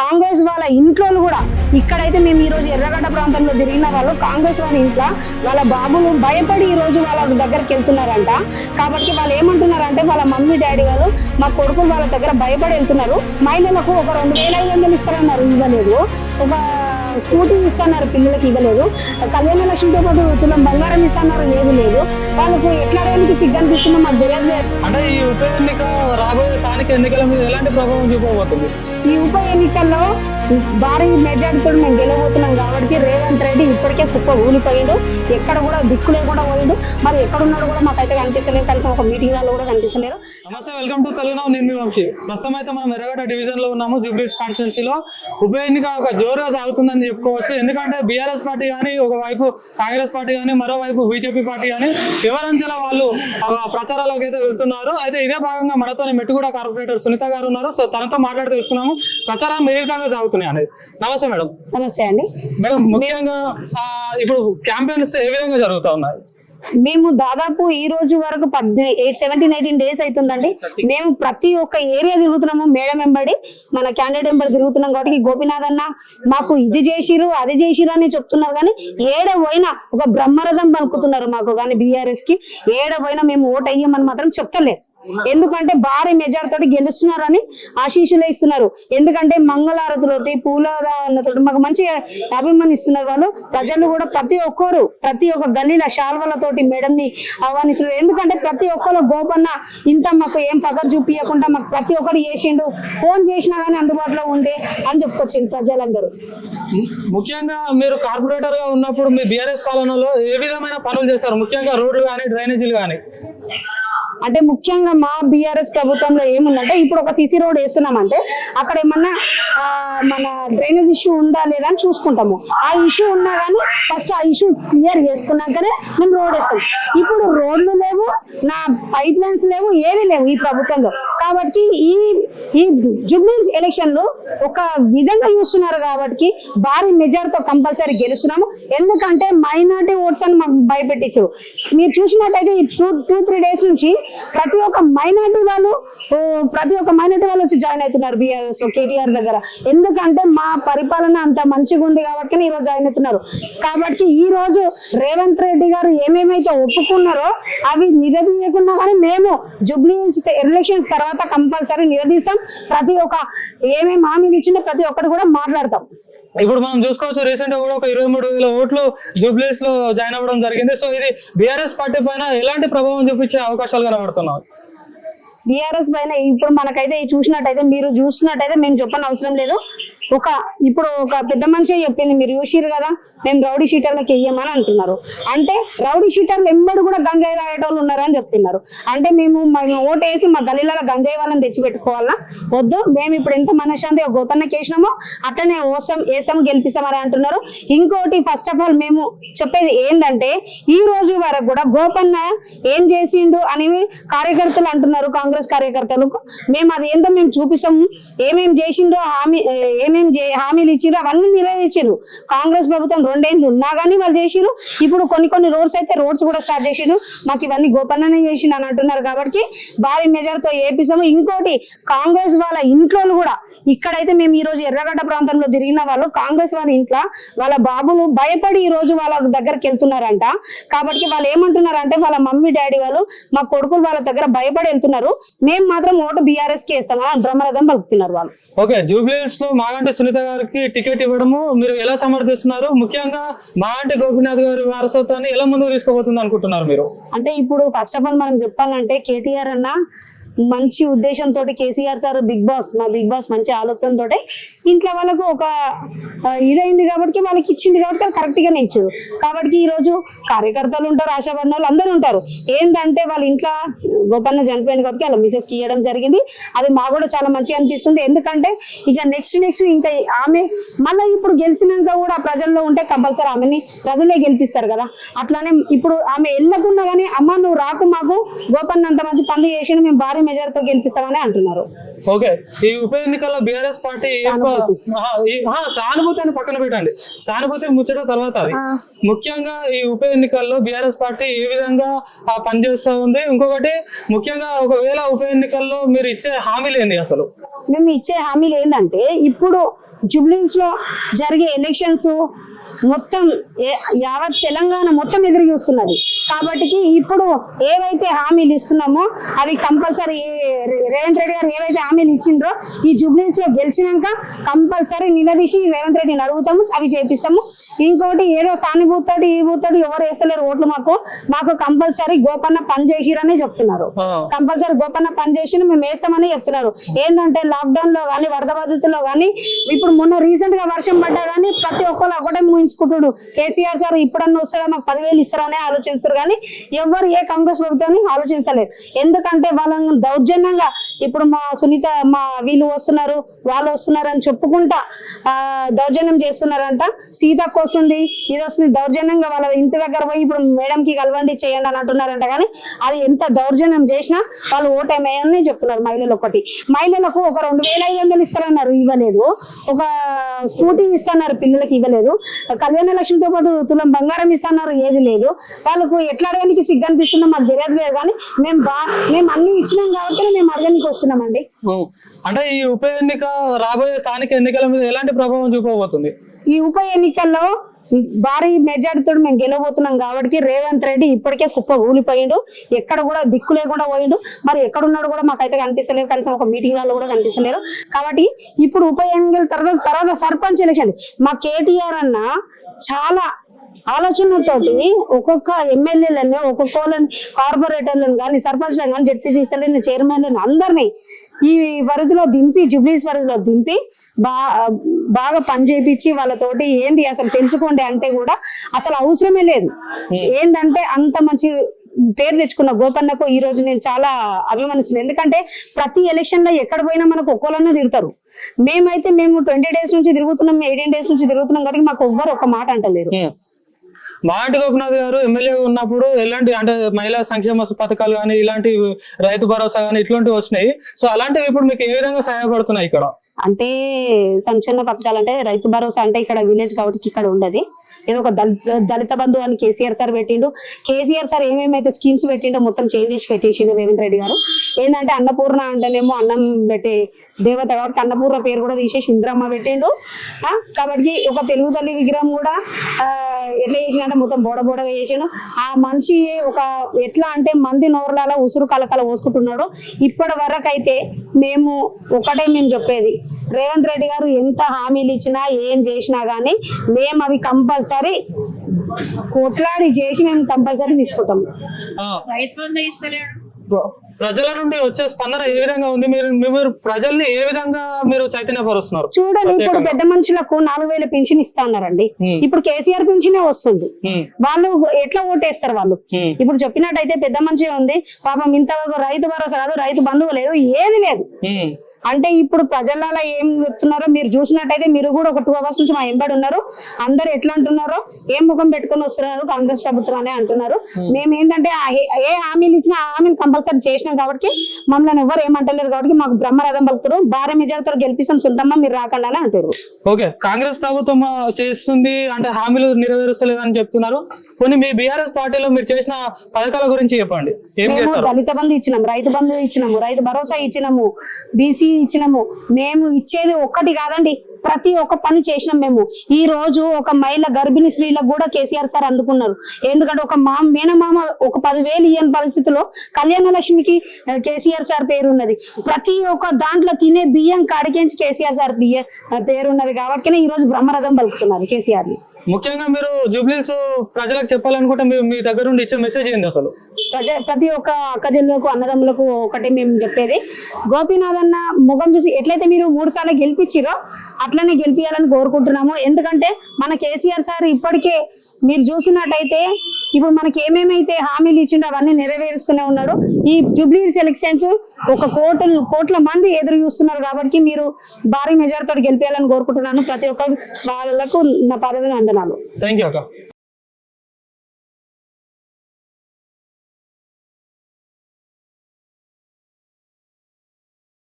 కాంగ్రెస్ వాళ్ళ ఇంట్లో కూడా ఇక్కడైతే మేము ఈ రోజు ఎర్రగడ్డ ప్రాంతంలో తిరిగిన వాళ్ళు కాంగ్రెస్ వాళ్ళ ఇంట్లో వాళ్ళ బాబులు భయపడి ఈ రోజు వాళ్ళ దగ్గరికి వెళ్తున్నారంట. కాబట్టి వాళ్ళు ఏమంటున్నారంటే వాళ్ళ మమ్మీ డాడీ వాళ్ళు మా కొడుకులు వాళ్ళ దగ్గర భయపడి వెళ్తున్నారు. మహిళలకు ఒక రెండు వేల ఐదు వందలు ఇస్తారన్నారు ఇవ్వలేదు. ఒక స్కూటీ ఇస్తున్నారు పిల్లలకి ఇవ్వలేదు. కళ్యాణ లక్ష్మితో పాటు తులం బంగారం ఇస్తున్నారు లేదు లేదు. వాళ్ళకు ఎట్లా అడగడానికి సిగ్గు అనిపిస్తుందో మాకు తెలియదు లేదు. అంటే ఈ ఉప ఎన్నిక రాబోయే స్థానిక ఎన్నికల మీద ఎలాంటి ప్రభావం చూపబోతుంది? ఈ ఉప ఎన్నికల్లో భారీ మెజార్టీతో మేము గెలవబోతున్నాం కాబట్టి రేవంత్ రెడ్డి ఇప్పటికే కుక్క ఊలిపోయిండు. ఎక్కడ కూడా దిక్కులే లేకుండా పోయిండు. మరి ఎక్కడ ఉన్నాడు కూడా మాకైతే కనిపిస్తలేదు. కనీసం ఒక మీటింగ్లో కూడా కనిపిస్తలేరు నమస్తే వెల్కమ్ టు తెలుగు నేను మీ వంశీ. ప్రస్తుతం అయితే మనం ఎర్రగడ్డ డివిజన్లో ఉన్నాము జూబ్లీస్ కాన్స్టిట్యున్సీలో ఉప ఎన్నిక ఒక జోరుగా సాగుతుందని చెప్పుకోవచ్చు. ఎందుకంటే బీఆర్ఎస్ పార్టీ కానీ ఒకవైపు కాంగ్రెస్ పార్టీ కానీ మరోవైపు బీజేపీ పార్టీ కానీ వివరించిన వాళ్ళు ఆ ప్రచారాలకు అయితే వెళ్తున్నారు. అయితే ఇదే భాగంగా మనతో మెట్టుగూడ కార్పొరేటర్ సునీత గారు ఉన్నారు. సో తనతో మాట్లాడి తెలుసుకున్నాము. ప్రచారం ఏ విధంగా అనేది. నమస్తే మేడం. నమస్తే అండి. మేడం ముఖ్యంగా ఇప్పుడు క్యాంపెయిన్స్ ఏ విధంగా జరుగుతా ఉన్నాయి? మేము దాదాపు ఈ రోజు వరకు ఎయిట్ సెవెంటీన్ ఎయిటీన్ డేస్ అవుతుందండి మేము ప్రతి ఒక్క ఏరియా తిరుగుతున్నాము. మేడం వెంబడి మన క్యాండిడేట్ వెంబడి తిరుగుతున్నాం కాబట్టి గోపీనాథ్ అన్న మాకు ఇది చేసిరు అది చేసిరు అని చెప్తున్నారు కానీ ఏడ పోయినా ఒక బ్రహ్మరథం పలుకుతున్నారు మాకు కానీ బీఆర్ఎస్కి. ఏడ పోయినా మేము ఓట్ అయ్యామని మాత్రం చెప్తలేరు ఎందుకంటే భారీ మెజార్ తోటి గెలుస్తున్నారని ఆశీస్సులు ఇస్తున్నారు. ఎందుకంటే మంగళారతులతోటి పూలతోటి మాకు మంచి అభిమానిస్తున్నారు వాళ్ళు. ప్రజలు కూడా ప్రతి ఒక్కరు ప్రతి ఒక్క గల్లీల శాల్వలతోటి మేడం ని ఆహ్వానిస్తున్నారు. ఎందుకంటే ప్రతి ఒక్కరు గోపన్న ఇంత మాకు ఏం పగర్ చూపించకుండా మాకు ప్రతి ఒక్కరు చేసిండు. ఫోన్ చేసినా కానీ అందుబాటులో ఉండే అని చెప్పుకొచ్చిండు ప్రజలందరూ. ముఖ్యంగా మీరు కార్పొరేటర్గా ఉన్నప్పుడు మీ బీఆర్ఎస్ పాలనలో ఏ విధమైన పనులు చేశారు ముఖ్యంగా రోడ్లు కానీ డ్రైనేజీలు కానీ అంటే ముఖ్యంగా మా బీఆర్ఎస్ ప్రభుత్వంలో ఏముందంటే ఇప్పుడు ఒక సీసీ రోడ్ వేస్తున్నామంటే అక్కడ ఏమన్నా మన డ్రైనేజ్ ఇష్యూ ఉందా లేదా అని చూసుకుంటాము. ఆ ఇష్యూ ఉన్నా కానీ ఫస్ట్ ఆ ఇష్యూ క్లియర్ చేసుకున్నాకనే మేము రోడ్ వేస్తాం. ఇప్పుడు రోడ్లు లేవు నా పైప్ లైన్స్ లేవు ఏవి లేవు ఈ ప్రభుత్వంలో. కాబట్టి ఈ ఈ జుబ్లీస్ ఎలక్షన్లు ఒక విధంగా చూస్తున్నారు కాబట్టి భారీ మెజార్టీతో కంపల్సరీ గెలుస్తున్నాము. ఎందుకంటే మైనార్టీ ఓట్స్ అని మాకు భయపెట్టించారు. మీరు చూసినట్టయితే ఈ టూ టూ త్రీ డేస్ నుంచి ప్రతి ఒక్క మైనార్టీ వాళ్ళు ప్రతి ఒక్క మైనార్టీ వాళ్ళు వచ్చి జాయిన్ అవుతున్నారు బీఆర్ఎస్ కేటీఆర్ దగ్గర. ఎందుకంటే మా పరిపాలన అంత మంచిగా ఉంది కాబట్టి ఈ రోజు జాయిన్ అవుతున్నారు. కాబట్టి ఈ రోజు రేవంత్ రెడ్డి గారు ఏమేమైతే ఒప్పుకున్నారో అవి నిలదీయకుండా కానీ మేము జుబ్లీస్ ఎలక్షన్స్ తర్వాత కంపల్సరీ నిలదీస్తాం. ప్రతి ఒక్క ఏమేమి హామీలు ఇచ్చినా ప్రతి ఒక్కటి కూడా మాట్లాడతాం. ఇప్పుడు మనం చూసుకోవచ్చు రీసెంట్గా కూడా ఒక ఇరవై మూడు వేల ఓట్లు జూబ్లీస్లో జాయిన్ అవ్వడం జరిగింది. సో ఇది బీఆర్ఎస్ పార్టీ పైన ఎలాంటి ప్రభావం చూపించే అవకాశాలు కనబడుతున్నాయి? బీఆర్ఎస్ పైన ఇప్పుడు మనకైతే చూసినట్టయితే మీరు చూసినట్టయితే మేము చెప్పని అవసరం లేదు. ఒక ఇప్పుడు ఒక పెద్ద మనిషి చెప్పింది మీరు చూసిరు కదా మేము రౌడీ షీటర్లకు వెయ్యమని అంటున్నారు. అంటే రౌడీ షీటర్లు ఎంబడి కూడా గంజాయి రాయటోళ్ళు ఉన్నారని చెప్తున్నారు. అంటే మేము మేము ఓటు వేసి మా గలీలలో గంజాయి వాళ్ళని తెచ్చిపెట్టుకోవాలా? వద్దు మేము ఇప్పుడు ఎంత మనశ్శాంతి గోపన్నకి వేసినామో అట్లనే ఓసం వేసాం గెలిపిస్తామని అంటున్నారు. ఇంకోటి ఫస్ట్ ఆఫ్ ఆల్ మేము చెప్పేది ఏంటంటే ఈ రోజు వరకు కూడా గోపన్న ఏం చేసిండు అని కార్యకర్తలు అంటున్నారు కాంగ్రెస్ కార్యకర్తలకు. మేము అది ఏందో మేము చూపిస్తాము. ఏమేమి చేసిండ్రో హామీ ఏమేమి ఏమేం చే- హామీలు ఇచ్చిరో అవన్నీ నెరవేర్చారు కాంగ్రెస్ ప్రభుత్వం రెండేళ్ళు ఉన్నా కానీ వాళ్ళు చేసిరు ఇప్పుడు కొన్ని కొన్ని రోడ్స్ అయితే రోడ్స్ కూడా స్టార్ట్ చేసిరు మాకు ఇవన్నీ గోపన్ననే చేసిండు అని అంటున్నారు కాబట్టి భారీ మెజార్తో ఏపిస్తాము. ఇంకోటి కాంగ్రెస్ వాళ్ళ ఇంట్లో కూడా ఇక్కడైతే మేము ఈ రోజు ఎర్రగడ్డ ప్రాంతంలో తిరిగిన వాళ్ళు కాంగ్రెస్ వాళ్ళ ఇంట్లో వాళ్ళ బాబులు భయపడి ఈ రోజు వాళ్ళ దగ్గరికి వెళ్తున్నారంట. కాబట్టి వాళ్ళు ఏమంటున్నారంటే వాళ్ళ మమ్మీ డాడీ వాళ్ళు మా కొడుకులు వాళ్ళ దగ్గర భయపడి వెళ్తున్నారు. మేము మాత్రం ఓటు బీఆర్ఎస్కి వేస్తామని డ్రమరథం పలుకుతున్నారు వాళ్ళు. ఓకే జూబ్లీస్లో మాగంట సునీత గారికి టికెట్ ఇవ్వడము మీరు ఎలా సమర్థిస్తున్నారు? ముఖ్యంగా మాగంటి గోపీనాథ్ గారి వారసత్వాన్ని ఎలా ముందుకు తీసుకోబోతుంది అనుకుంటున్నారు మీరు? అంటే ఇప్పుడు ఫస్ట్ ఆఫ్ ఆల్ మనం చెప్పాలంటే కేటీఆర్ అన్న మంచి ఉద్దేశంతో కేసీఆర్ సార్ బిగ్ బాస్ మా బిగ్ బాస్ మంచి ఆలోచనతో ఇంట్లో వాళ్ళకు ఒక ఇదైంది కాబట్టి వాళ్ళకి ఇచ్చింది కాబట్టి అది కరెక్ట్ గానే ఇచ్చారు. కాబట్టి ఈ రోజు కార్యకర్తలు ఉంటారు ఆశాపడిన వాళ్ళు అందరూ ఉంటారు. ఏంటంటే వాళ్ళ ఇంట్లో గోపన్న చనిపోయింది కాబట్టి వాళ్ళ మిసెస్కి ఇవ్వడం జరిగింది. అది మా కూడా చాలా మంచిగా అనిపిస్తుంది. ఎందుకంటే ఇక నెక్స్ట్ నెక్స్ట్ ఇంకా ఆమె మళ్ళీ ఇప్పుడు గెలిచినాక కూడా ప్రజల్లో ఉంటే కంపల్సరీ ఆమెని ప్రజలే గెలిపిస్తారు కదా. అట్లానే ఇప్పుడు ఆమె వెళ్ళకుండా కానీ అమ్మ నువ్వు రాకు మాకు గోపన్న అంత మంచి పనులు చేసిన మేము భారీ మెజార్టీతో గెలిపిస్తామని అంటున్నారు. ఓకే. ఈ ఉప ఎన్నికల్లో బీఆర్ఎస్ పార్టీ సానుభూతి. అని పక్కన పెట్టండి. సానుభూతి ముచ్చట తర్వాత అది. ముఖ్యంగా ఈ ఉప ఎన్నికల్లో బీఆర్ఎస్ పార్టీ ఏ విధంగా పనిచేస్తా ఉంది? ఇంకొకటి ముఖ్యంగా ఒకవేళ ఉప ఎన్నికల్లో మీరు ఇచ్చే హామీలు ఏంది అసలు? మేము ఇచ్చే హామీలు ఏంటంటే ఇప్పుడు జూబ్లీస్లో జరిగే ఎలక్షన్స్ మొత్తం యావత్ తెలంగాణ మొత్తం ఎదురు చూస్తున్నది. కాబట్టి ఇప్పుడు ఏవైతే హామీలు ఇస్తున్నామో అవి కంపల్సరీ రేవంత్ రెడ్డి గారు ఏవైతే హామీలు ఇచ్చిండ్రో ఈ జూబ్లీస్లో గెలిచినాక కంపల్సరీ నిలదీసి రేవంత్ రెడ్డిని అడుగుతాము అవి చేపిస్తాము. ఇంకోటి ఏదో సానుభూతోటి ఈ భూతోటి ఎవరు వేస్తలేరు ఓట్లు మాకు. మాకు కంపల్సరీ గోపన్న పని చేసిరని చెప్తున్నారు. కంపల్సరీ గోపన్న పని చేసి మేము వేస్తామని చెప్తున్నారు. ఏంటంటే లాక్డౌన్లో కానీ వరద బాధితుల్లో కానీ ఇప్పుడు మొన్న రీసెంట్గా వర్షం పడ్డా కానీ ప్రతి ఒక్కరు ఒకటే ముగించుకుంటుడు. కేసీఆర్ సార్ ఇప్పుడన్నా వస్తాడా మాకు పదివేలు ఇస్తారని ఆలోచిస్తారు కానీ ఎవరు ఏ కాంగ్రెస్ ప్రభుత్వాన్ని ఆలోచించలేరు. ఎందుకంటే వాళ్ళని దౌర్జన్యంగా ఇప్పుడు మా సునీత మా వీళ్ళు వస్తున్నారు వాళ్ళు వస్తున్నారు అని చెప్పుకుంటా దౌర్జన్యం చేస్తున్నారంట. సీతకు వస్తుంది. ఇది వస్తుంది దౌర్జన్యంగా వాళ్ళ ఇంటి దగ్గర పోయి ఇప్పుడు మేడం కి కలవండి చేయండి అని అంటున్నారంట కానీ అది ఎంత దౌర్జన్యం చేసినా వాళ్ళు ఓటేమేయని చెప్తున్నారు మహిళలు ఒకటి మహిళలకు ఒక రెండు వేల ఐదు వందలు ఇస్తారన్నారు ఇవ్వలేదు. ఒక స్కూటీ ఇస్తున్నారు పిల్లలకి ఇవ్వలేదు. కళ్యాణ లక్ష్మితో పాటు తులం బంగారం ఇస్తున్నారు ఏది లేదు. వాళ్ళకు ఎట్లా అడగడానికి సిగ్గు అనిపిస్తుందో మాకు తెలియదు లేదు కానీ మేము బా మేము అన్ని ఇచ్చినాం కాబట్టి మేము అడగడానికి వస్తున్నామండి. అంటే ఈ ఉప ఎన్నిక రాబోయే స్థానిక ఎన్నికల మీద ఎలాంటి ప్రభావం చూపబోతుంది? ఈ ఉప ఎన్నికల్లో భారీ మెజార్టీతో మేము గెలవబోతున్నాం కాబట్టి రేవంత్ రెడ్డి ఇప్పటికే కుప్ప ఊలిపోయిండు. ఎక్కడ కూడా దిక్కు లేకుండా పోయిండు. మరి ఎక్కడున్నాడు కూడా మాకైతే కనిపిస్తలేదు. కనీసం ఒక మీటింగ్ హాల్లో కూడా కనిపిస్తలేరు కాబట్టి ఇప్పుడు ఉప ఎన్నికల తర్వాత తర్వాత సర్పంచ్ ఎలక్షన్ మా కేటీఆర్ అన్న చాలా ఆలోచనతోటి ఒక్కొక్క ఎమ్మెల్యేలని ఒక్కొక్క వాళ్ళని కార్పొరేటర్లను కానీ సర్పంచ్లను కానీ జడ్పీటీసీలను చైర్మన్లను అందరినీ ఈ పరిధిలో దింపి జుబ్లీస్ పరిధిలో దింపి బా బాగా పని చేపించి వాళ్ళతోటి ఏంది అసలు తెలుసుకోండి అంటే కూడా అసలు అవసరమే లేదు. ఏందంటే అంత మంచి పేరు తెచ్చుకున్న గోపన్నకు ఈ రోజు నేను చాలా అభిమానిస్తున్నాను ఎందుకంటే ప్రతి ఎలక్షన్లో ఎక్కడ పోయినా మనకు ఒక్కోళ్ళనే తిరుగుతారు మేమైతే మేము ట్వంటీ డేస్ నుంచి తిరుగుతున్నాం ఎయిటీన్ డేస్ నుంచి తిరుగుతున్నాం కాబట్టి మాకు ఎవ్వరు ఒక మాట అంటలేరు. మాటి గోపినాథ్ గారు ఎమ్మెల్యే ఉన్నప్పుడు ఎలాంటి అంటే మహిళా సంక్షేమ పథకాలు కానీ ఇలాంటి రైతు భరోసా కానీ ఇట్లాంటివి వచ్చినాయి. సో అలాంటివి ఇప్పుడు మీకు ఏ విధంగా సహాయపడుతున్నాయి ఇక్కడ? అంటే సంక్షేమ పథకాలు అంటే రైతు భరోసా అంటే ఇక్కడ విలేజ్ కాబట్టి ఇక్కడ ఉండదు. ఏదో ఒక దళిత దళిత బంధు అని కేసీఆర్ సార్ పెట్టిండు. కేసీఆర్ సార్ ఏమేమైతే స్కీమ్స్ పెట్టిండో మొత్తం చేంజ్ చేసి పెట్టేసిండు రేవంత్ రెడ్డి గారు. ఏంటంటే అన్నపూర్ణ అంటేనేమో అన్నం పెట్టే దేవత కాబట్టి అన్నపూర్ణ పేరు కూడా తీసేసి ఇంద్రమ్మ పెట్టిండు. కాబట్టి ఒక తెలుగు తల్లి విగ్రహం కూడా ఎట్లా చేసిన చేసిండంటే మొత్తం బోడ బోడగా చేసిండు. ఆ మనిషి ఒక ఎట్లా అంటే మంది నోర్లాల ఉసురు కలకల పోసుకుంటున్నాడు. ఇప్పటి వరకు అయితే మేము ఒకటే మేము చెప్పేది. రేవంత్ రెడ్డి గారు ఎంత హామీలు ఇచ్చినా ఏం చేసినా గానీ మేము అవి కంపల్సరీ కొట్లాడి చేసి మేము కంపల్సరీ తీసుకుంటాం. ప్రజల నుండి వచ్చే స్పందన ఏ విధంగా ఉంది మీరు మీరు ప్రజల్ని ఏ విధంగా మీరు చైతన్యపరుస్తున్నారు చూడండి ఇప్పుడు పెద్ద మనుషులకు నాలుగు వేల పింఛన్ ఇస్తా అన్నారండి Hmm. ఇప్పుడు కేసీఆర్ పింఛనే వస్తుంది. వాళ్ళు ఎట్లా ఓటేస్తారు వాళ్ళు. ఇప్పుడు చెప్పినట్టయితే పెద్ద మనిషి ఉంది పాపం ఇంతవరకు రైతు భరోసా కాదు రైతు బంధువు లేదు ఏది లేదు. అంటే ఇప్పుడు ప్రజలలో ఏం చెప్తున్నారో మీరు చూసినట్టయితే మీరు కూడా ఒక టూ అవర్స్ నుంచి మా ఎంబడి ఉన్నారు. అందరు ఎట్లా అంటున్నారో ఏం ముఖం పెట్టుకొని వస్తున్నారు కాంగ్రెస్ ప్రభుత్వం అనే అంటున్నారు. మేము ఏంటంటే ఏ- హామీలు ఇచ్చినా హామీలు కంపల్సరీ చేసినాం కాబట్టి మమ్మల్ని ఎవరు ఏమంటలేరు కాబట్టి మాకు బ్రహ్మరథం పలుకుతారు. భారీ మెజార్టీతో గెలిపిస్తాం సొంతమ్మ మీరు రాకుండా అని అంటారు ఓకే కాంగ్రెస్ ప్రభుత్వం చేస్తుంది అంటే హామీలు నెరవేరుస్తలేదని చెప్తున్నారు. కొన్ని మీ బీఆర్ఎస్ పార్టీలో మీరు చేసిన పథకాల గురించి చెప్పండి. దళిత బంధు ఇచ్చినాము రైతు బంధు ఇచ్చినాము రైతు భరోసా ఇచ్చినాము. బీసీ ఇచ్చినాము మేము ఇచ్చేది ఒక్కటి కాదండి ప్రతి ఒక్క పని చేసినాం మేము. ఈ రోజు ఒక మహిళ గర్భిణీ స్త్రీలకు కూడా కేసీఆర్ సార్ అందుకున్నారు. ఎందుకంటే ఒక మా మేనమామ ఒక పదివేలు ఇయ్యని పరిస్థితిలో కళ్యాణ లక్ష్మికి కేసీఆర్ సార్ పేరు ఉన్నది. ప్రతి ఒక్క దాంట్లో తినే బియ్యం కాడికేంచి కేసీఆర్ సార్ బియ్యం పేరున్నది పేరు ఉన్నది కాబట్టి ఈ రోజు బ్రహ్మరథం పలుకుతున్నారు కేసీఆర్ని ముఖ్యంగా మీరు జూబ్లీస్ ప్రజలకు చెప్పాలనుకుంటే మీ మీ దగ్గర నుండి ఇచ్చే మెసేజ్ ఏంది అసలు? ప్రజ ప్రతి ఒక్క అక్కజనులకు అన్నదమ్ములకు ఒకటి మేము చెప్పేది. గోపీనాథ్ అన్న ముఖం చూసి ఎట్లయితే మీరు మూడు సార్లు గెలిపించిరో అట్లనే గెలిపించాలని కోరుకుంటున్నాము. ఎందుకంటే మన కేసీఆర్ సార్ ఇప్పటికే మీరు చూసినట్టయితే ఇప్పుడు మనకి ఏమేమైతే హామీలు ఇచ్చిండో అవన్నీ నెరవేరుస్తూనే ఉన్నాడు. ఈ జూబ్లీ ఎలక్షన్స్ ఒక కోట్ల కోట్ల మంది ఎదురు చూస్తున్నారు కాబట్టి మీరు భారీ మెజార్టీతో గెలిపేయాలని కోరుకుంటున్నాను. ప్రతి ఒక్క వాళ్ళకు నా పదవి వందనాలు థ్యాంక్ యూ అక్క